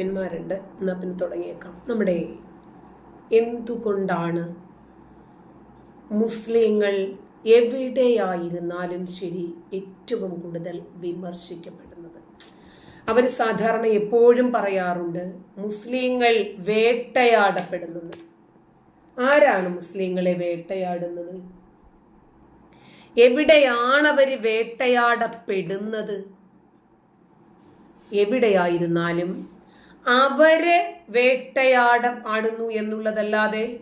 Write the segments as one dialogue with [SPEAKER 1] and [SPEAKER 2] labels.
[SPEAKER 1] അഡ്മിന്മാരുണ്ട് എന്നാൽ പിന്നെ തുടങ്ങിയേക്കാം. നമ്മുടെ എന്തുകൊണ്ടാണ് മുസ്ലിങ്ങൾ എവിടെയായിരുന്നാലും ശരി ഏറ്റവും കൂടുതൽ വിമർശിക്കപ്പെടുന്നത്? അവർ സാധാരണ എപ്പോഴും പറയാറുണ്ട് മുസ്ലിങ്ങൾ വേട്ടയാടപ്പെടുന്നത്. ആരാണ് മുസ്ലിങ്ങളെ വേട്ടയാടുന്നത്? എവിടെയാണ് അവർ വേട്ടയാടപ്പെടുന്നത്? എവിടെയായിരുന്നാലും അവരെ വേട്ടയാടം ആടുന്നു എന്നുള്ളതല്ലാതെ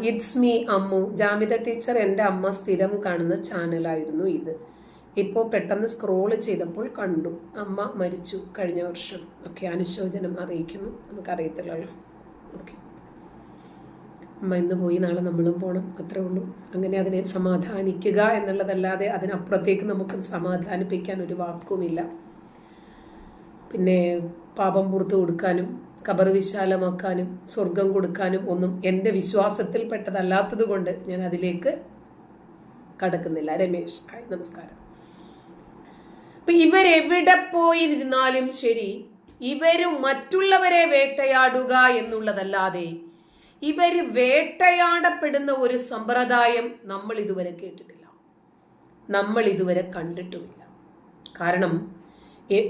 [SPEAKER 1] it's me Ammu. Jamitha teacher എന്റെ അമ്മ സ്ഥിരം കാണുന്ന ചാനലായിരുന്നു ഇത്. ഇപ്പോൾ പെട്ടെന്ന് സ്ക്രോൾ ചെയ്തപ്പോൾ കണ്ടു. അമ്മ മരിച്ചു കഴിഞ്ഞ വർഷം. ഒക്കെ അനുശോചനം അറിയിക്കുന്നു. നമുക്കറിയത്തില്ലല്ലോ. ഓക്കെ. അമ്മ ഇന്ന് പോയി നാളെ നമ്മളും പോകണം അത്രേ ഉള്ളൂ. അങ്ങനെ അതിനെ സമാധാനിക്കുക എന്നുള്ളതല്ലാതെ അതിനപ്പുറത്തേക്ക് നമുക്ക് സമാധാനിപ്പിക്കാൻ ഒരു വാക്കുമില്ല. പിന്നെ പാപം പുറത്തു കൊടുക്കാനും കബർ വിശാലമാക്കാനും സ്വർഗം കൊടുക്കാനും ഒന്നും എന്റെ വിശ്വാസത്തിൽ പെട്ടതല്ലാത്തത് കൊണ്ട് ഞാൻ അതിലേക്ക് കടക്കുന്നില്ല. രമേശ് ഹായ് നമസ്കാരം. അപ്പൊ ഇവരെവിടെ പോയിരുന്നാലും ശരി ഇവരും മറ്റുള്ളവരെ വേട്ടയാടുക എന്നുള്ളതല്ലാതെ ഇവർ വേട്ടയാടപ്പെടുന്ന ഒരു സമ്പ്രദായം നമ്മൾ ഇതുവരെ കേട്ടിട്ടില്ല. നമ്മൾ ഇതുവരെ കണ്ടിട്ടുമില്ല. കാരണം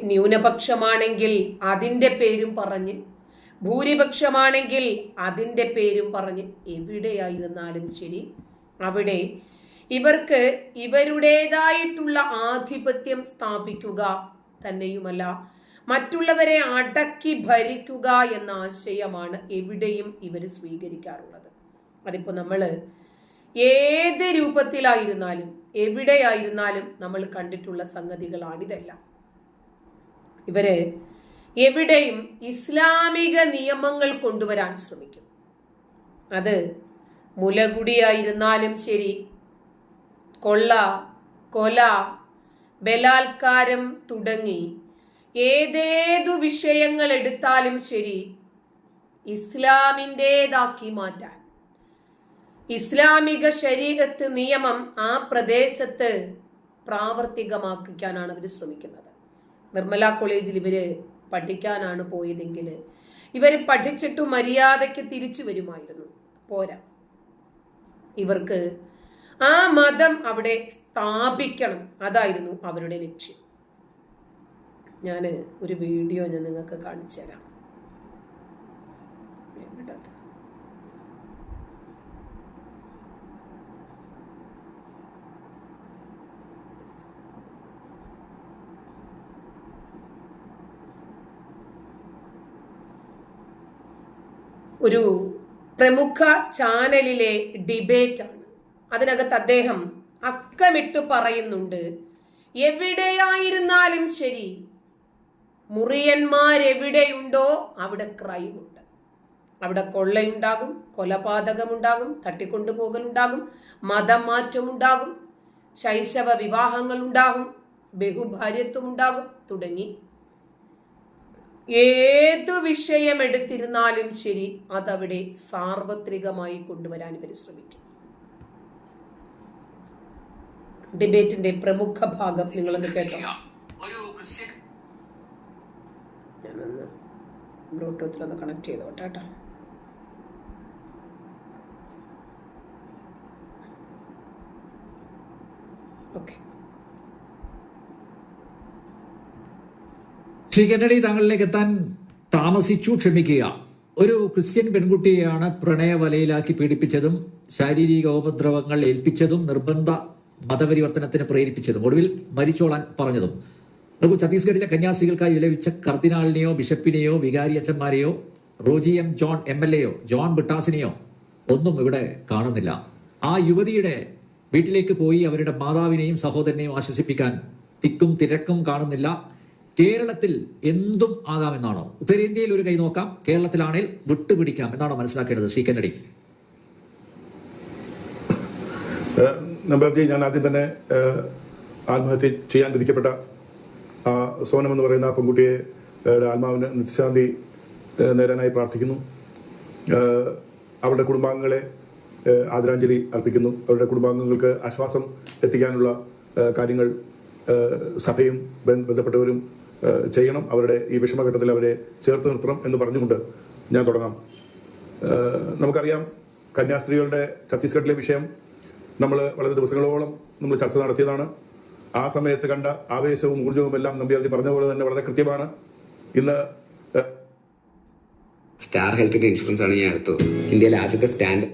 [SPEAKER 1] ന്യൂനപക്ഷമാണെങ്കിൽ അതിന്റെ പേരും പറഞ്ഞ് ഭൂരിപക്ഷമാണെങ്കിൽ അതിന്റെ പേരും പറഞ്ഞ് എവിടെയായിരുന്നാലും ശരി അവിടെ ഇവർക്ക് ഇവരുടേതായിട്ടുള്ള ആധിപത്യം സ്ഥാപിക്കുക തന്നെയുമല്ല മറ്റുള്ളവരെ അടക്കി ഭരിക്കുക എന്ന ആശയമാണ് എവിടെയും ഇവർ സ്വീകരിക്കാറുള്ളത്. അതിപ്പോൾ നമ്മൾ ഏത് രൂപത്തിലായിരുന്നാലും എവിടെയായിരുന്നാലും നമ്മൾ കണ്ടിട്ടുള്ള സംഗതികളാണിതെല്ലാം ഇവർ എവിടെയും ഇസ്ലാമിക നിയമങ്ങൾ കൊണ്ടുവരാൻ ശ്രമിക്കും. അത് മുലകുടിയായിരുന്നാലും ശരി കൊള്ള കൊല ബലാത്കാരം തുടങ്ങി ഏതേതു വിഷയങ്ങൾ എടുത്താലും ശരി ഇസ്ലാമിന്റെതാക്കി മാറ്റാൻ. ഇസ്ലാമിക ശരീരത്ത് നിയമം ആ പ്രദേശത്ത് പ്രാവർത്തികമാക്കിക്കാനാണ് അവർ ശ്രമിക്കുന്നത്. നിർമ്മല കോളേജിൽ ഇവർ പഠിക്കാനാണ് പോയതെങ്കിൽ ഇവർ പഠിച്ചിട്ട് മര്യാദയ്ക്ക് തിരിച്ചു വരുമായിരുന്നു. പോരാ. ഇവർക്ക് ആ മതം അവിടെ സ്ഥാപിക്കണം. അതായിരുന്നു അവരുടെ ലക്ഷ്യം. ഞാൻ ഒരു വീഡിയോ ഞാൻ നിങ്ങൾക്ക് കാണിച്ചു തരാം. ഒരു പ്രമുഖ ചാനലിലെ ഡിബേറ്റാണ്. അതിനകത്ത് അദ്ദേഹം അക്കമിട്ട് പറയുന്നുണ്ട് എവിടെയായിരുന്നാലും ശരി മുറിയന്മാരെവിടെയുണ്ടോ അവിടെ ക്രൈം ഉണ്ട് അവിടെ കൊള്ളയുണ്ടാകും കൊലപാതകമുണ്ടാകും തട്ടിക്കൊണ്ടുപോകലുണ്ടാകും മതമാറ്റമുണ്ടാകും ശൈശവ വിവാഹങ്ങൾ ഉണ്ടാകും ബഹുഭാര്യത്വം ഉണ്ടാകും തുടങ്ങി. ഏതു വിഷയം എടുത്തിരുന്നാലും ശരി അതവിടെ സാർവത്രികമായി കൊണ്ടുവരാൻ ഇവർ ശ്രമിക്കും. ഡിബേറ്റിന്റെ പ്രമുഖ ഭാഗം നിങ്ങളൊന്ന് കേട്ടോ
[SPEAKER 2] ഒരു ക്രിസ്ത്യൻ
[SPEAKER 1] ഞാനൊന്ന് ബ്ലൂടൂത്തിലൊന്ന് കണക്ട് ചെയ്തോട്ടെ കേട്ടോ. ഓക്കെ
[SPEAKER 3] ശ്രീ കന്നഡി താങ്കളിലേക്ക് എത്താൻ താമസിച്ചു ക്ഷമിക്കുക. ഒരു ക്രിസ്ത്യൻ പെൺകുട്ടിയെയാണ് പ്രണയവലയിലാക്കി പീഡിപ്പിച്ചതും ശാരീരിക ഉപദ്രവങ്ങൾ ഏൽപ്പിച്ചതും നിർബന്ധ മതപരിവർത്തനത്തിന് പ്രേരിപ്പിച്ചതും ഒടുവിൽ മരിച്ചോളാൻ പറഞ്ഞതും. നോക്കൂ ഛത്തീസ്ഗഡിലെ കന്യാസ്ത്രീകൾക്കായി വിലപിച്ച കർദിനാളിനെയോ ബിഷപ്പിനെയോ വികാരി അച്ഛന്മാരെയോ Roji M John M L എയോ John ബിട്ടാസിനെയോ ഒന്നും ഇവിടെ കാണുന്നില്ല. ആ യുവതിയുടെ വീട്ടിലേക്ക് പോയി അവരുടെ മാതാവിനെയും സഹോദരനെയും ആശ്വസിപ്പിക്കാൻ തിക്കും തിരക്കും കാണുന്നില്ല. കേരളത്തിൽ എന്തും ആകാമെന്നാണോ? ഉത്തരേന്ത്യയിൽ ഒരു കൈ നോക്കാം കേരളത്തിലാണെങ്കിൽ വിട്ടുപിടിക്കാം എന്നാണോ മനസ്സിലാക്കേണ്ടത് ശ്രീ കന്നഡി
[SPEAKER 4] ഞാൻ ആദ്യം തന്നെ ആത്മഹത്യ ചെയ്യാൻ വിധിക്കപ്പെട്ട ആ സോനം എന്ന് പറയുന്ന ആ പെൺകുട്ടിയെ ആത്മാവിന് നിത്യശാന്തി നേരാനായി പ്രാർത്ഥിക്കുന്നു. അവരുടെ കുടുംബാംഗങ്ങളെ ആദരാഞ്ജലി അർപ്പിക്കുന്നു. അവരുടെ കുടുംബാംഗങ്ങൾക്ക് ആശ്വാസം എത്തിക്കാനുള്ള കാര്യങ്ങൾ സഭയും ബന്ധപ്പെട്ടവരും ചെയ്യണം. അവരുടെ ഈ വിഷമഘട്ടത്തിൽ അവരെ ചേർത്ത് നിർത്തണം എന്ന് പറഞ്ഞുകൊണ്ട് ഞാൻ തുടങ്ങാം. നമുക്കറിയാം കന്യാസ്ത്രീകളുടെ ഛത്തീസ്ഗഡിലെ വിഷയം നമ്മൾ വളരെ ദിവസങ്ങളോളം നമ്മൾ ചർച്ച നടത്തിയതാണ്. ആ സമയത്ത് കണ്ട ആവേശവും ഊർജവും എല്ലാം നമ്പ്യാർജി പറഞ്ഞ പോലെ തന്നെ വളരെ കൃത്യമാണ്. ഇന്ന്
[SPEAKER 2] സ്റ്റാർ ഹെൽത്തിന്റെ ഇൻഷുറൻസ് ആണ് ഞാൻ എടുത്തത്. ഇന്ത്യയിലെ ആദ്യത്തെ സ്റ്റാൻഡ്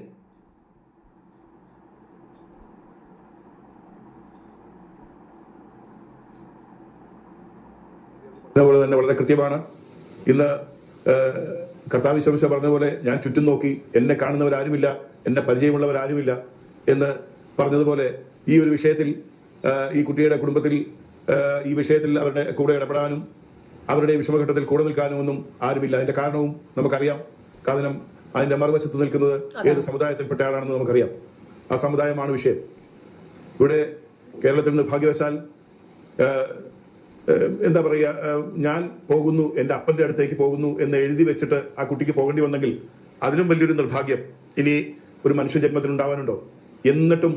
[SPEAKER 4] പോലെ തന്നെ വളരെ കൃത്യമാണ്. ഇന്ന് കർത്താവ് വിശ്വമിശ പറഞ്ഞ പോലെ ഞാൻ ചുറ്റും നോക്കി എന്നെ കാണുന്നവരാരുമില്ല എന്നെ പരിചയമുള്ളവരാരുമില്ല എന്ന് പറഞ്ഞതുപോലെ ഈ ഒരു വിഷയത്തിൽ ഈ കുട്ടിയുടെ കുടുംബത്തിൽ ഈ വിഷയത്തിൽ അവരുടെ കൂടെ ഇടപെടാനും അവരുടെ വിഷമഘട്ടത്തിൽ കൂടെ നിൽക്കാനും ഒന്നും ആരുമില്ല. അതിന്റെ കാരണവും നമുക്കറിയാം. കാരണം അതിന്റെ മറുവശത്ത് നിൽക്കുന്നത് ഏത് സമുദായത്തിൽപ്പെട്ട ആളാണെന്ന് നമുക്കറിയാം. ആ സമുദായമാണ് വിഷയം. ഇവിടെ കേരളത്തിൽ നിന്ന് ഏഹ്, എന്താ പറയുക ഞാൻ പോകുന്നു എന്റെ അപ്പന്റെ അടുത്തേക്ക് പോകുന്നു എന്ന് എഴുതി വെച്ചിട്ട് ആ കുട്ടിക്ക് പോകേണ്ടി വന്നെങ്കിൽ അതിലും വലിയൊരു നിർഭാഗ്യം ഇനി ഒരു മനുഷ്യ ജന്മത്തിൽ ഉണ്ടാവാനുണ്ടോ എന്നിട്ടും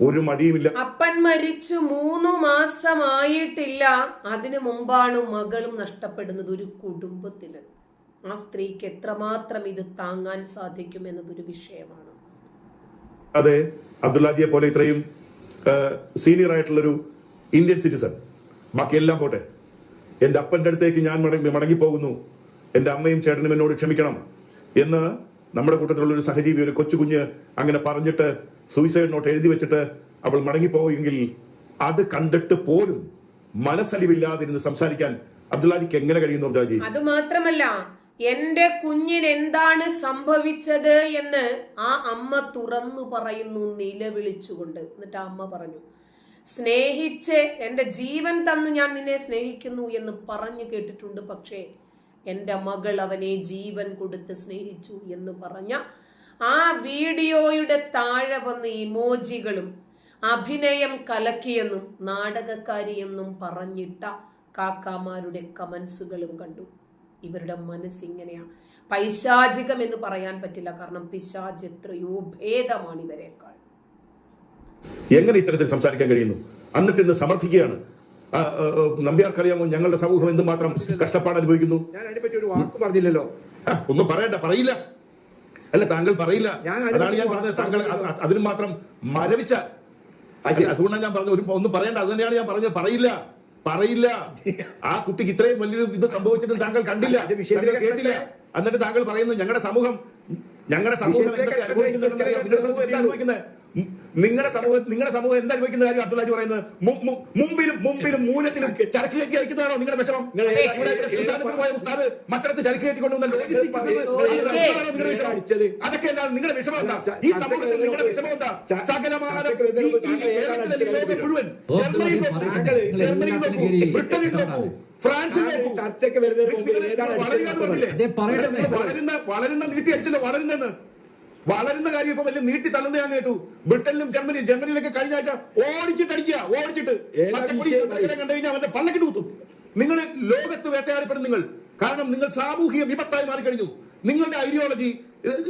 [SPEAKER 4] ഒരു മടിയുമില്ല.
[SPEAKER 1] അപ്പൻ മരിച്ചു മൂന്നു മാസമായിട്ടില്ല. അതിനു മുമ്പാണ് മകളും നഷ്ടപ്പെടുന്നത് ഒരു കുടുംബത്തിൽ. ആ സ്ത്രീക്ക് എത്രമാത്രം ഇത് താങ്ങാൻ സാധിക്കും എന്നതൊരു വിഷയമാണ്.
[SPEAKER 4] അതെ അബ്ദുല്ലാജിയെ പോലെ ഇത്രയും സീനിയർ ആയിട്ടുള്ളൊരു ഇന്ത്യൻ സിറ്റിസൺ ബാക്കിയെല്ലാം പോട്ടെ. എന്റെ അപ്പന്റെ അടുത്തേക്ക് ഞാൻ മടങ്ങി മടങ്ങിപ്പോകുന്നു. എന്റെ അമ്മയും ചേട്ടനും എന്നോട് ക്ഷമിക്കണം എന്ന് നമ്മുടെ കൂട്ടത്തിലുള്ള ഒരു സഹജീവി ഒരു കൊച്ചു കുഞ്ഞ് അങ്ങനെ പറഞ്ഞിട്ട് സൂയിസൈഡ് നോട്ട് എഴുതി വെച്ചിട്ട് അവൾ മടങ്ങിപ്പോയെങ്കിൽ അത് കണ്ടിട്ട് പോലും മനസ്സലിവില്ലാതിരുന്ന് സംസാരിക്കാൻ അബ്ദുല്ലാജിക്ക് എങ്ങനെ കഴിയുന്നു അബ്ദുല്ലാജി
[SPEAKER 1] അത് മാത്രമല്ല എന്റെ കുഞ്ഞിന് എന്താണ് സംഭവിച്ചത് എന്ന് ആ അമ്മ തുറന്നു പറയുന്നു നിലവിളിച്ചുകൊണ്ട്. എന്നിട്ട് അമ്മ പറഞ്ഞു സ്നേഹിച്ച് എന്റെ ജീവൻ തന്നു ഞാൻ നിന്നെ സ്നേഹിക്കുന്നു എന്ന് പറഞ്ഞു കേട്ടിട്ടുണ്ട്. പക്ഷേ എന്റെ മകൾ അവനെ ജീവൻ കൊടുത്ത് സ്നേഹിച്ചു എന്ന് പറഞ്ഞ ആ വീഡിയോയുടെ താഴെ വന്ന ഇമോജികളും അഭിനയം കലക്കിയെന്നും നാടകക്കാരിയെന്നും പറഞ്ഞിട്ട കാക്കാമാരുടെ കമൻസുകളും കണ്ടു. ഇവരുടെ മനസ്സിങ്ങനെയാ. പൈശാചികം എന്ന് പറയാൻ പറ്റില്ല കാരണം പിശാജ് എത്രയോ ഭേദമാണ് ഇവരെക്കാൾ.
[SPEAKER 4] എങ്ങനെ ഇത്തരത്തിൽ സംസാരിക്കാൻ കഴിയുന്നു? എന്നിട്ട് ഇന്ന് സമർത്ഥിക്കുകയാണ്. നമ്പ്യാർക്കറിയാമോ? ഞങ്ങളുടെ സമൂഹം എന്തുമാത്രം കഷ്ടപ്പാട് അനുഭവിക്കുന്നു?
[SPEAKER 5] ഞാൻ അതിനെപ്പറ്റി ഒരു വാക്ക് പറഞ്ഞില്ലല്ലോ.
[SPEAKER 4] ഒന്നും പറയണ്ട പറയില്ല. അല്ല താങ്കൾ പറയില്ല. അതാണ് ഞാൻ പറഞ്ഞത്. താങ്കൾ അത് അത് അതിന് മാത്രം മരവിച്ച അതുകൊണ്ടാണ് ഞാൻ പറഞ്ഞത്. ഒരു ഒന്നും പറയണ്ട. അത് തന്നെയാണ് ഞാൻ പറഞ്ഞത്. പറയില്ല. പറയില്ല. ആ കുട്ടിക്ക് ഇത്രയും വലിയൊരു ഇത് സംഭവിച്ചിട്ടും താങ്കൾ കണ്ടില്ല. താങ്കൾ കേട്ടില്ല. എന്നിട്ട് താങ്കൾ പറയുന്നു ഞങ്ങളുടെ സമൂഹം ഞങ്ങളുടെ സമൂഹം എന്തൊക്കെ അനുഭവിക്കുന്നുണ്ടെന്നറിയാം നിങ്ങളുടെ സമൂഹം എന്താ അനുഭവിക്കുന്നത്? നിങ്ങളുടെ സമൂഹം നിങ്ങളുടെ സമൂഹം എന്താ അനുഭവിക്കുന്ന കാര്യം അബ്ദുല്ലാജി പറയുന്നത്? മുമ്പിലും മുമ്പിലും മൂലത്തിലും ചരക്ക് കയറ്റി അയക്കുന്നതാണോ നിങ്ങളുടെ വിഷമം? പോയ ഉസ്താദ് മറ്റടത്ത് ചരക്ക് കയറ്റി കൊണ്ടുവന്ന ലോജിസ്റ്റിക് ബിസിനസ് നിങ്ങളുടെ വിഷമം? അതൊക്കെ എന്താണ് നിങ്ങളുടെ വിഷമം എന്താ? ഈ സമൂഹത്തിൽ നിങ്ങളുടെ വിഷമം എന്താ? സകലമാന കേരളത്തിലെ ലോകം മുഴുവൻ ജർമ്മനിയിൽ നോക്കൂ. ജർമ്മനിയിൽ നോക്കൂ. ബ്രിട്ടനിൽ നോക്കൂ.
[SPEAKER 5] ചർച്ചയ്ക്ക് വരുന്നതിന് മുമ്പ്
[SPEAKER 4] വളരുന്ന വളരുന്ന നീട്ടി അടിച്ചല്ലോ വളരുന്നെന്ന്. വളരുന്ന കാര്യം ഇപ്പൊ വലിയ നീട്ടി തള്ളുന്ന ഞാൻ കേട്ടു. ബ്രിട്ടനിലും ജർമ്മനി ജർമ്മനിയിലൊക്കെ കഴിഞ്ഞ ആഴ്ച ഓടിച്ചിട്ട് അടിക്കുക ഓടിച്ചിട്ട് തൊട്ടങ്ങനെ കണ്ടു കഴിഞ്ഞാൽ അവന്റെ പള്ളക്കിട്ട് കുത്തും. നിങ്ങൾ ലോകത്ത് വേട്ടയാടപ്പെടും നിങ്ങൾ. കാരണം നിങ്ങൾ സാമൂഹിക വിപത്തായി മാറിക്കഴിഞ്ഞു. നിങ്ങളുടെ ഐഡിയോളജി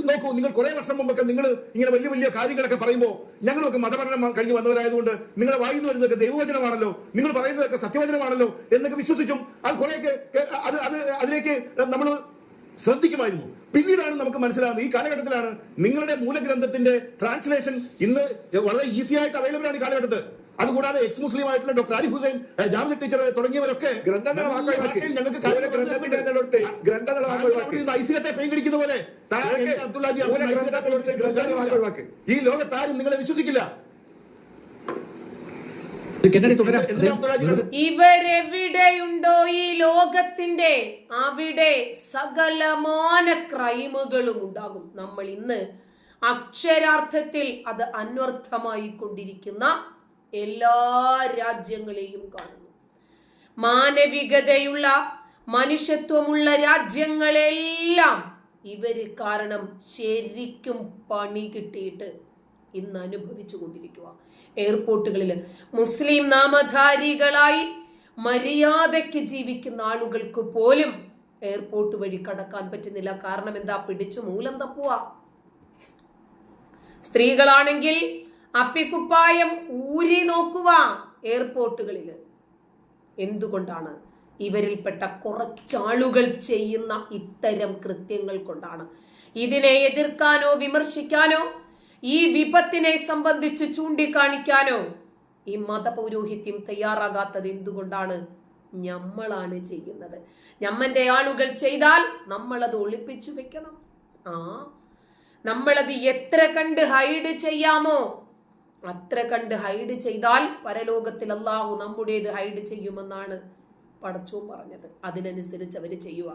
[SPEAKER 4] നോക്കൂ നിങ്ങൾ കുറെ വർഷം മുമ്പൊക്കെ നിങ്ങൾ ഇങ്ങനെ വലിയ വലിയ കാര്യങ്ങളൊക്കെ പറയുമ്പോൾ ഞങ്ങളൊക്കെ മതപഠനം കഴിഞ്ഞ് വന്നവരായതുകൊണ്ട് നിങ്ങളെ വായിന്ന് വരുന്നതൊക്കെ ദൈവവചനമാണല്ലോ നിങ്ങൾ പറയുന്നതൊക്കെ സത്യവചനമാണല്ലോ എന്നൊക്കെ വിശ്വസിച്ചും അത് കുറെയൊക്കെ അത് അത് അതിലേക്ക് നമ്മൾ ശ്രദ്ധിക്കുമായിരുന്നു. പിന്നീടാണ് നമുക്ക് മനസ്സിലാകുന്നത്. ഈ കാലഘട്ടത്തിലാണ് നിങ്ങളുടെ മൂലഗ്രന്ഥത്തിന്റെ ട്രാൻസ്ലേഷൻ ഇന്ന് വളരെ ഈസി ആയിട്ട് അവൈലബിൾ ആണ് ഈ കാലഘട്ടത്ത്. അതുകൂടാതെ എക്സ് മുസ്ലിം ആയിട്ടുള്ള ഡോക്ടർ ആരിഫ് ഹുസൈൻ ജാമ്യ ജാമിദ് ടീച്ചർ തുടങ്ങിയവരൊക്കെ ഞങ്ങൾക്ക് പോലെ ഈ ലോകത്താരും നിങ്ങളെ വിശ്വസിക്കില്ല.
[SPEAKER 1] ഇവരെവിടെയുണ്ടോ ഈ ലോകത്തിന്റെ അവിടെ സകലമാന ക്രൈമുകളും ഉണ്ടാകും. നമ്മൾ ഇന്ന് അക്ഷരാർത്ഥത്തിൽ അത് അന്വർത്ഥമായി കൊണ്ടിരിക്കുന്ന എല്ലാ രാജ്യങ്ങളെയും കാണുന്നു. മാനവികതയുള്ള മനുഷ്യത്വമുള്ള രാജ്യങ്ങളെല്ലാം ഇവർ കാരണം ശരിക്കും പണി കിട്ടിയിട്ട് ഇന്ന് അനുഭവിച്ചു കൊണ്ടിരിക്കുക എയർപോർട്ടുകളിൽ മുസ്ലിം നാമധാരികളായി മര്യാദയ്ക്ക് ജീവിക്കുന്ന ആളുകൾക്ക് പോലും എയർപോർട്ട് വഴി കടക്കാൻ പറ്റുന്നില്ല. കാരണം എന്താ? പിടിച്ചു മൂലം തപ്പുക സ്ത്രീകളാണെങ്കിൽ അപ്പിക്കുപ്പായം ഊരി നോക്കുക എയർപോർട്ടുകളിൽ എന്തുകൊണ്ടാണ്? ഇവരിൽപ്പെട്ട കുറച്ചാളുകൾ ചെയ്യുന്ന ഇത്തരം കൃത്യങ്ങൾ കൊണ്ടാണ്. ഇതിനെ എതിർക്കാനോ വിമർശിക്കാനോ ഈ വിപത്തിനെ സംബന്ധിച്ച് ചൂണ്ടിക്കാണിക്കാനോ ഈ മതപൗരോഹിത്യം തയ്യാറാകാത്തത് എന്തുകൊണ്ടാണ് ഞമ്മളാണ് ചെയ്യുന്നത്? ഞമ്മന്റെ ആളുകൾ ചെയ്താൽ നമ്മളത് ഒളിപ്പിച്ചു വെക്കണം. ആ നമ്മളത് എത്ര കണ്ട് ഹൈഡ് ചെയ്യാമോ അത്ര കണ്ട് ഹൈഡ് ചെയ്താൽ പരലോകത്തിൽ അല്ലാഹു നമ്മുടേത് ഹൈഡ് ചെയ്യുമെന്നാണ് പഠിച്ചു പറഞ്ഞത്. അതിനനുസരിച്ച് അവർ ചെയ്യുക.